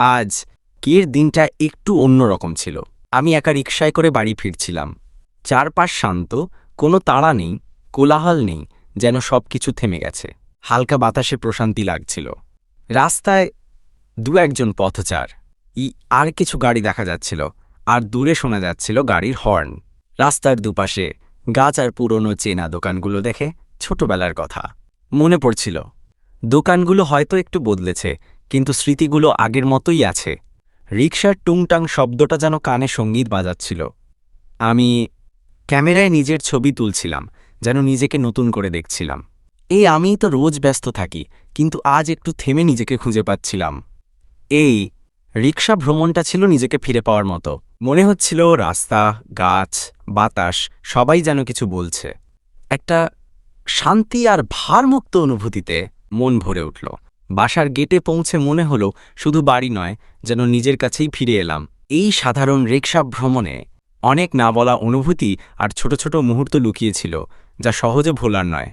আজ কের দিনটা একটু অন্যরকম ছিল। আমি একা রিকশায় করে বাড়ি ফিরছিলাম। চারপাশ শান্ত, কোনো তাড়া নেই, কোলাহল নেই, যেন সব কিছু থেমে গেছে। হালকা বাতাসে প্রশান্তি লাগছিল। রাস্তায় দু একজন পথচার। ই আর কিছু গাড়ি দেখা যাচ্ছিল, আর দূরে শোনা যাচ্ছিল গাড়ির হর্ন। রাস্তার দুপাশে গাছ আর পুরনো চেনা দোকানগুলো দেখে ছোটবেলার কথা। মনে পড়ছিল, দোকানগুলো হয়তো একটু বদলেছে কিন্তু স্মৃতিগুলো আগের মতোই আছে। রিকশার টুংটাং শব্দটা যেন কানে সংগীত বাজাচ্ছিল। আমি ক্যামেরায় নিজের ছবি তুলছিলাম, যেন নিজেকে নতুন করে দেখছিলাম। এই আমি তো রোজ ব্যস্ত থাকি, কিন্তু আজ একটু থেমে নিজেকে খুঁজে পাচ্ছিলাম। এই রিকশা ভ্রমণটা ছিল নিজেকে ফিরে পাওয়ার মতো। মনে হচ্ছিল রাস্তা, গাছ, বাতাস, সবাই যেন কিছু বলছে। একটা শান্তি আর ভারমুক্ত অনুভূতিতে মন ভরে উঠল। বাসার গেটে পৌঁছে মনে হলো শুধু বাড়ি নয়, যেন নিজের কাছেই ফিরে এলাম। এই সাধারণ রিক্সা ভ্রমণে অনেক না বলা অনুভূতি আর ছোট ছোট মুহূর্ত লুকিয়েছিল, যা সহজে ভোলার নয়।